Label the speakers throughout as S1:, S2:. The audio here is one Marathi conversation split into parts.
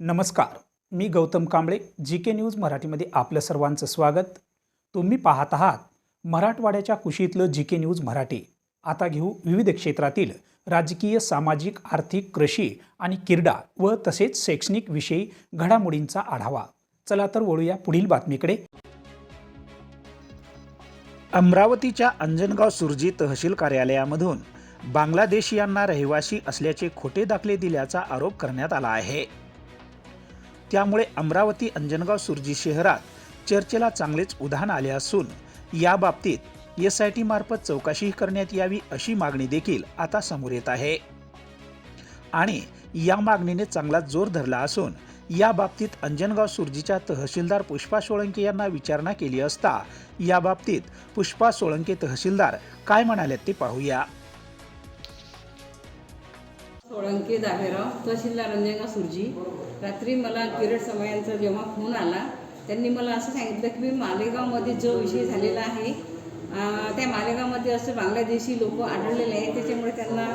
S1: नमस्कार मी Gautam Kamble G K news मराठीमध्ये आपलं सर्वांचं स्वागत. तुम्ही पाहत आहात मराठवाड्याच्या कुशीतलं जी के न्यूज मराठी. आता घेऊ विविध क्षेत्रातील राजकीय सामाजिक आर्थिक कृषी आणि क्रीडा व तसेच शैक्षणिक विषयी घडामोडींचा आढावा. चला तर वळूया पुढील बातमीकडे. अमरावतीच्या अंजनगाव सुरजी तहसील कार्यालयामधून बांगलादेशीयांना रहिवासी असल्याचे खोटे दाखले दिल्याचा आरोप करण्यात आला आहे. त्यामुळे अमरावती अंजनगाव सुरजी शहरात चर्चेला चांगलेच उधाण आले असून या बाबतीत एस आय टी मार्फत चौकशी करण्यात यावी अशी मागणी देखील आता समोर येत आहे. आणि या मागणीने चांगला जोर धरला असून या बाबतीत अंजनगाव सुरजीच्या तहसीलदार पुष्पा सोळंके यांना विचारणा केली असता या बाबतीत पुष्पा सोळंके तहसीलदार काय म्हणाले ते पाहूया.
S2: सोळंके दाभेराव तहसीलदार रंजना सुरजी. रात्री मला किरट समयांचा जेव्हा फोन आला त्यांनी मला असं सांगितलं की मी मालेगावमध्ये जो विषय झालेला आहे त्या मालेगावमध्ये असे बांगलादेशी लोक आढळलेले आहेत त्याच्यामुळे त्यांना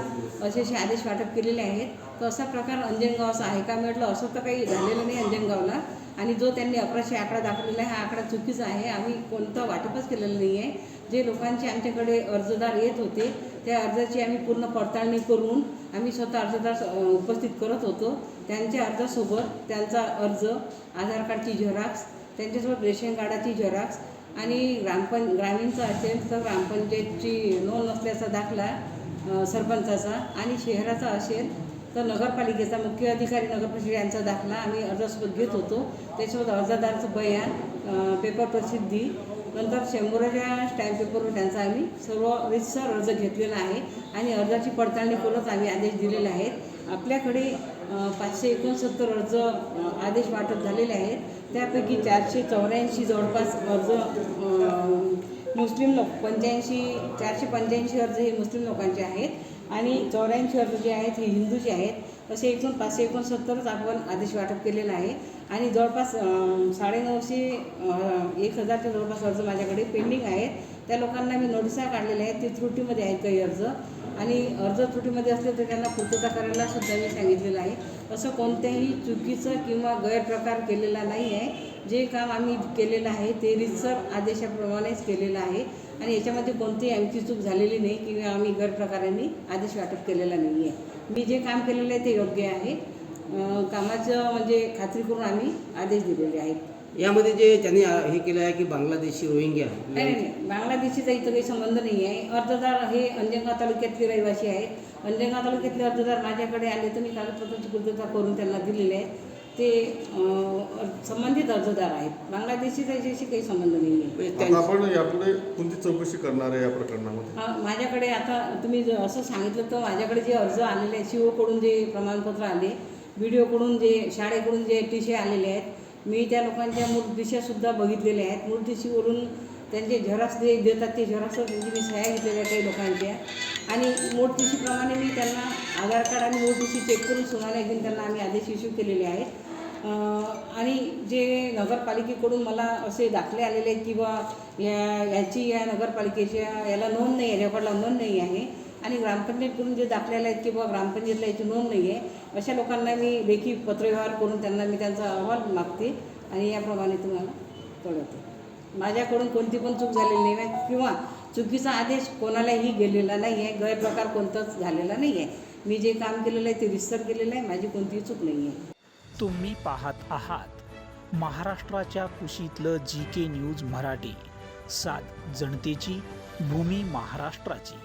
S2: असे असे आदेश वाटप केलेले आहेत. तर असा प्रकार अंजनगावचा आहे का म्हटलं असं तर काही झालेलं नाही अंजनगावला. आणि जो त्यांनी अकराशे आकडा दाखवलेला आहे हा आकडा चुकीचा आहे. आम्ही कोणतं वाटपच केलेलं नाही आहे जे लोकांचे आमच्याकडे अर्जदार येत होते त्या अर्जाची आम्ही पूर्ण पडताळणी करून आम्ही स्वतः अर्जदार उपस्थित करत होतो. त्यांच्या अर्जासोबत त्यांचा अर्ज आधार कार्डची झेरॉक्स त्यांच्यासोबत रेशन कार्डाची झेरॉक्स आणि ग्रामपं ग्रामीणचा असेल तर ग्रामपंचायतची नोंद नसल्याचा दाखला सरपंचाचा आणि शहराचा असेल तर नगरपालिकेचा मुख्य अधिकारी नगरपरिषद यांचा दाखला आम्ही अर्जासोबत घेत होतो. त्याच्यासोबत अर्जदाराचं बयान पेपर प्रसिद्धी नंतर शंभराच्या स्टॅम्प पेपरवर त्यांचा आम्ही सर्व रितसर अर्ज घेतलेला आहे आणि अर्जाची पडताळणी करूनच आम्ही आदेश दिलेले आहेत. आपल्याकडे पाचशे एकोणसत्तर अर्ज आदेश वाटप झालेले आहेत. त्यापैकी चारशे चौऱ्याऐंशी जवळपास अर्ज मुस्लिम लोक पंच्याऐंशी चारशे पंच्याऐंशी अर्ज हे मुस्लिम लोकांचे आहेत आणि चौऱ्याऐंशी अर्ज जे आहेत हे हिंदूचे आहेत असे एकूण पाचशे एकोणसत्तरच आपण आदेश वाटप केलेला आहे. आणि जवळपास साडे साडेनऊशे एक हजारच्या जवळपास अर्ज माझ्याकडे पेंडिंग आहेत. त्या लोकांना मी नोटिसा काढलेल्या आहेत ते त्रुटीमध्ये आहेत काही अर्ज. आणि अर्ज त्रुटीमध्ये असले तर त्यांना पूर्तता करायला सुद्धा मी सांगितलेलं आहे. असं कोणत्याही चुकीचं किंवा गैरप्रकार केलेला नाही आहे. जे काम आम्ही केलेलं आहे ते रितसर आदेशाप्रमाणेच केलेलं आहे. आणि याच्यामध्ये कोणतीही आमची चूक झालेली नाही किंवा आम्ही गैरप्रकारांनी आदेश वाटप केलेला नाही आहे. मी जे काम केलेलं आहे ते योग्य आहे. कामाचं म्हणजे खात्री करून आम्ही आदेश दिलेले आहेत.
S3: यामध्ये जे त्यांनी हे केलं आहे की बांगलादेशी रोहिंग्या.
S2: नाही नाही. बांगलादेशीचा इथं काही संबंध नाही आहे. अर्जदार हे अंजनगाव तालुक्यातले रहिवासी आहेत. अंजनगाव तालुक्यातले अर्जदार माझ्याकडे आले तर मी कागदपत्राची पूर्तता करून त्यांना दिलेले आहे. ते संबंधित अर्जदार आहेत. बांगलादेशीचा याच्याशी काही संबंध नाही आहे.
S3: म्हणजे
S4: आता आपण यापुढे कोणती चौकशी करणार आहे या प्रकरणामध्ये?
S2: हा, माझ्याकडे आता तुम्ही जर असं सांगितलं तर माझ्याकडे जे अर्ज आलेले आहेत सीओकडून जे प्रमाणपत्र आले बी डी ओकडून जे शाळेकडून जे टी सी आलेले आहेत मी त्या लोकांच्या मूठदिशासुद्धा बघितलेल्या आहेत. मूळ त्यांचे झरास जे देतात ते झेरॉक्स त्यांची म्हणजे मी सह्या घेतलेल्या काही लोकांच्या. आणि मूठदिशीप्रमाणे मी त्यांना आधार कार्ड आणि मूळ चेक करून सुनावण्या घेऊन त्यांना आम्ही आदेश इश्यू केलेले आहेत. आणि जे नगरपालिकेकडून मला असे दाखले आलेले आहेत की बा या याची या नगरपालिकेच्या याला नोंद नाही आहे रेकॉर्डला नोंद नाही आहे. आणि ग्रामपंचायतकडून जे दाखलेलं आहेत की बाबा ग्रामपंचायतला याची नोंद नाही आहे अशा लोकांना मी लेखी पत्रव्यवहार करून त्यांना मी त्यांचा अहवाल मागते आणि याप्रमाणे तुम्हाला कळवते. माझ्याकडून कोणती पण चूक झालेली नाही आहे किंवा चुकीचा आदेश कोणालाही गेलेला नाही आहे गैरप्रकार कोणताच झालेला नाही आहे मी जे काम केलेलं आहे ते रिसर केलेलं आहे माझी कोणतीही चूक नाही आहे
S1: तुम्ही पाहत आहात महाराष्ट्राच्या कुशीतलं जी के न्यूज मराठी. सात जनतेची भूमी महाराष्ट्राची.